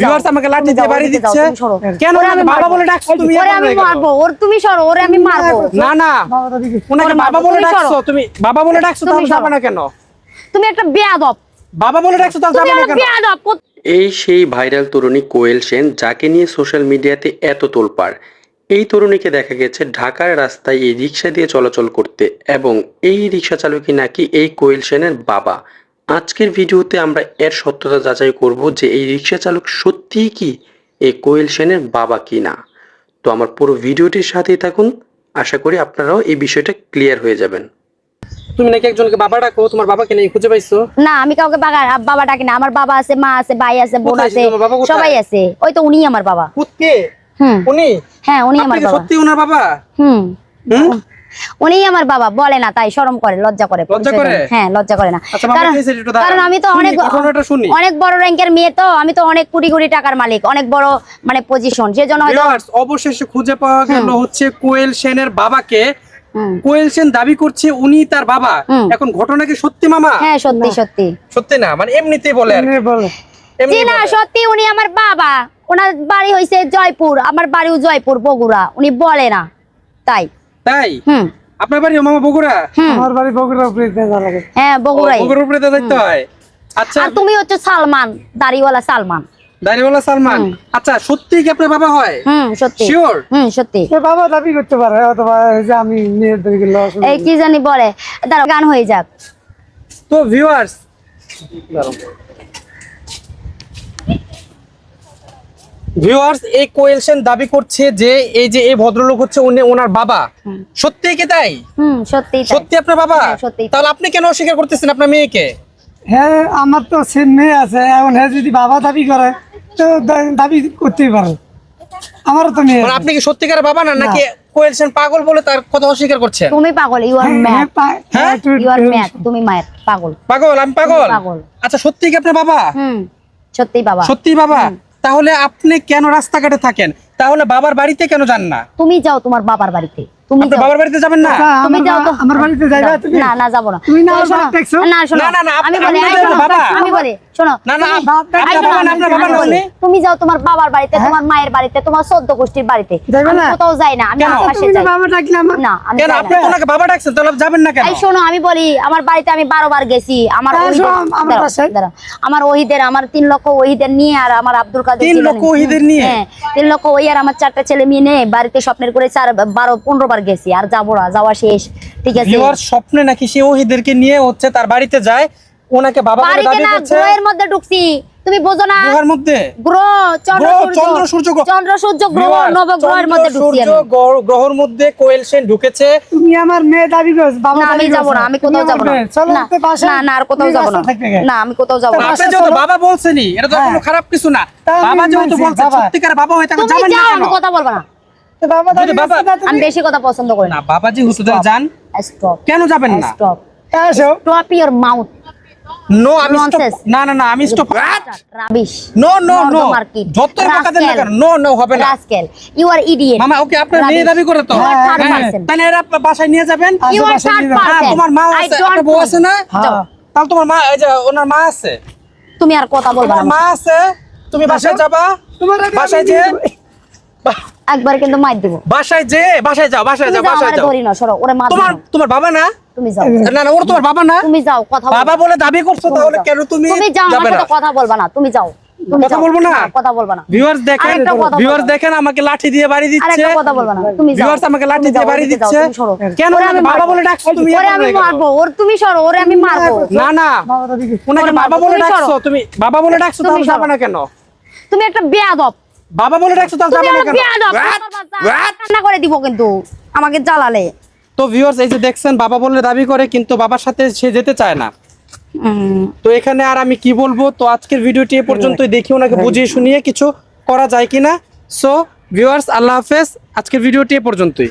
Viewers আমাকে লাঠি দিয়ে বাড়ি দিচ্ছে। কেন আমি বাবা বলে ডাকছো তুমি ওরে আমি মারবো ওর তুমি সরো ওরে আমি মারবো। না না ওনাকে বাবা বলে ডাকছো তুমি বাবা বলে ডাকছো তাহলে যাবে না কেন? তুমি একটা বেয়াদব। বাবা বলে ডাকছো তাহলে যাবে না কেন? বেয়াদব। এই সেই ভাইরাল তরুণী কোয়েল সেন যাকে নিয়ে সোশ্যাল মিডিয়াতে এত তোলপাড়। এই তরুণীকে দেখা গেছে ঢাকার রাস্তায় এই রিক্সা দিয়ে চলাচল করতে এবং এই রিক্সা চালকই নাকি এই কোয়েল সেনের বাবা। আজকের ভিডিওতে আমরা এর সত্যতা যাচাই করব যে এই রিক্সা চালক সত্যিই কি? এই কোয়েল সেনের বাবা কি না তো আমার পুরো ভিডিওটির সাথেই থাকুন। আশা করি আপনারাও এই বিষয়টা ক্লিয়ার হয়ে যাবেন। তুমি নাকি একজনকে বাবা ডাকো তোমার বাবাকে নেই খুঁজে পাইছো? না আমি কাউকে বাবা বাবা ডাকি না। আমার বাবা আছে মা আছে ভাই আছে বোন আছে বাবা? সবাই আছে। ওই তো উনি আমার বাবা। কুতকে? হুম। উনি? হ্যাঁ উনি আমার বাবা। সত্যি ওনার বাবা? হুম। হুম? উনি আমার বাবা বলে না তাই শরম করে লজ্জা করে। লজ্জা করে? হ্যাঁ লজ্জা করে না। আচ্ছা, কারণ আমি তো অনেক অনেক বড় র্যাঙ্কের মেয়ে তো আমি তো অনেক কোটি কোটি টাকার মালিক অনেক বড় মানে পজিশন সেজন্য হয়তো অবশেষে খুঁজে পাওয়া গেল হচ্ছে কোয়েল সেনের বাবাকে। কোয়েল সেন দাবি করছে উনি তার বাবা। এখন ঘটনা কি সত্যি মামা? হ্যাঁ সত্যি সত্যি। সত্যি না? মানে এমনিতেই বলে আর জি না সত্যি উনি আমার বাবা। ওনার বাড়ি হয়েছে জয়পুর আমার বাড়িও জয়পুর বগুড়া। উনি বলে না তাই। তাই? হুম। আপনার বাড়ি মামা বগুড়া? আমার বাড়ি বগুড়া উপরে লাগে। হ্যাঁ বগুড়া বগুড়ার উপরে তো হয়। আচ্ছা। আর তুমি হচ্ছে সালমান দাড়িওয়ালা সালমান। দাড়িওয়ালা সালমান? আচ্ছা সত্যি কি আপনার বাবা হয়? হুম সত্যি শিওর হুম সত্যি সে বাবা দাবি করতে পারে অথবা এই যে আমি মেয়ের দিকে লস এই কি জানি বলে দাঁড়াও গান হয়ে যাক। তো ভিউয়ার্স ভিউয়ার্স এই কোয়েল সেন দাবি করছে যে এই যে এই ভদ্রলোক হচ্ছে উনি ওনার বাবা। সত্যি কি তাই? হুম সত্যি তাই। সত্যি আপনার বাবা? হ্যাঁ, তাহলে আপনি কেন অস্বীকার করতেছেন আপনার মেয়েকে? হ্যাঁ আমার তো সে মেয়ে আছে এখন হ্যাঁ যদি বাবা দাবি করে তো দাবি করতেই পারে। আমারও তো মেয়ে মানে আপনি কি সত্যিকার বাবা না নাকি কোয়েল সেন পাগল বলে তার কথা অস্বীকার করছেন? তুমি পাগল ইউ আর ম্যাড হ্যাঁ, ইউ আর ম্যাড তুমি মায়ের পাগল। পাগল আমি পাগল? পাগল। আচ্ছা সত্যি কি আপনার বাবা? হুম সত্যি বাবা। সত্যি বাবা? তাহলে আপনি কেন রাস্তাঘাটে থাকেন? তাহলে বাবার বাড়িতে কেন যান না? তুমি যাও তোমার বাবার বাড়িতে। তুমি যাও বাবার বাড়িতে যাবেন না? আচ্ছা, তুমি যাও তো। আমার বাড়িতে যাইবা। তুমি? না না যাব না। তুমি না আমার শোনো, দেখছ? না শোনো। না, না, আমি বলি বাবা। আমি বলি শোনো। না না বাবা না, আপনার বাবা না বলি, তুমি যাও তোমার বাবার বাড়িতে তোমার মায়ের বাড়িতে তোমার চোদ্দ গোষ্ঠীর বাড়িতে। যাইবে না? কোথাও যাই না আমি তুমি না যাই। বাবা ডাকলে আমার না আমি কেন? আপনি। ওনাকে বাবা ডাকছেন তাহলে যাবেন না কেন? এই শোনো আমি বলি আমার বাড়িতে আমি বারো বার গেছি আমার আমার ওহিদের আমার তিন লক্ষ ওহিদের নিয়ে আর আমার আব্দুল কাদের তিন লক্ষ ওহিদের নিয়ে? হ্যাঁ। তিন লক্ষ ওই আর আমার চারটা ছেলে মেয়ে নেই বাড়িতে স্বপ্নের করে চার বারো পনেরো বার গেছি আর যাব না যাওয়া শেষ ঠিক আছে? ওর স্বপ্নে নাকি সে ওহিদেরকে নিয়ে হচ্ছে তার বাড়িতে যায় ওনাকে বাবা বাড়িতে না ঘরের মধ্যে ঢুকছি। তুমি বোঝো না। গুহার মধ্যে? গ্রহ চন্দ্র সূর্য। চন্দ্র, সূর্য, গ্রহ। চন্দ্র সূর্য গ্রহ নবগ্রহের মধ্যে ঢুকছি সূর্য, গ্রহর মধ্যে কোয়েল সেন ঢুকেছে। তুমি আমার মেয়ে দাবি করছ বাবা না আমি যাব। না আমি কোথাও যাব না। চলো না, না না আর কোথাও যাব না? না আমি কোথাও যাব না। আপনি বাসায় যেহেতু বাবা বলছেনই এটা তো হ্যাঁ। কোনো খারাপ কিছু না। বাবা যেহেতু বলছে সত্যিকার বাবা হয়ে তাকে যাবেন না আমি কথা বলব না। বাবা আমি বেশি কথা পছন্দ করি না। না বাবা যেহেতু তাহলে যান স্টপ কেন যাবেন না? Stop. Stop your mouth no আমি না না না আমি stop rubbish no no no যত টাকা দেন না নো নো হবে না। রাস্কেল ইউ আর ইডিয়েট মামা ওকে আপনার মেয়ে দাবি করে তো? হ্যাঁ. তাহলে এরা বাসায় নিয়ে যাবেন? ইউ আর থার্ড পারসন তোমার মা আছে আপনার বউ আছে না? হ্যাঁ। তাহলে তোমার মা এই যে ওনার মা আছে? তুমি আর কথা বলবা না। মা আছে? তুমি বাসায় যাবা? তোমার বাসায় যে একবার কিন্তু মার দিব। বাসায় যে বাসায় যাও বাসায় যাও বাসায় যাও। ধরি না সরো ওরে মা তোমার তোমার বাবা না? তুমি যাও। না না ওর তোমার বাবা না? তুমি যাও কথা বাবা বলে দাবি করছ তাহলে কেন তুমি তুমি যাও আমার সাথে কথা বলবা না তুমি যাও। কথা বলব না? কথা বলবা না। ভিউয়ার্স দেখেন ভিউয়ার্স দেখেন আমাকে লাঠি দিয়ে বাড়ি দিচ্ছে। আরেকটা কথা বলবা না তুমি ভিউয়ার্স আমাকে লাঠি দিয়ে বাড়ি দিচ্ছে। কেন ওরে আমি বাবা বলে ডাকছো তুমি? ওরে আমি মারবো ওর তুমি সরো ওরে আমি মারবো। না না বাবা ওনাকে বাবা বলে তুমি ডাকছো তুমি বাবা বলে ডাকছো তুমি তাহলে যাবে না কেন? তুমি একটা বেয়াদব। বাবা বলে ডাকছো তাহলে আমি যাবে না কেন? কান্না করে দিব কিন্তু আমাকে জ্বালালে। তো ভিউয়ার্স এই যে দেখছেন বাবা বলে দাবি করে কিন্তু বাবার সাথে সে যেতে চায় না। তো এখানে আর আমি কি বলব? তো আজকের ভিডিওটি এ পর্যন্তই দেখি ওনাকে বুঝিয়ে শুনিয়ে কিছু করা যায় কিনা। সো ভিউয়ার্স আল্লাহ হাফেজ আজকের ভিডিওটি এ পর্যন্তই।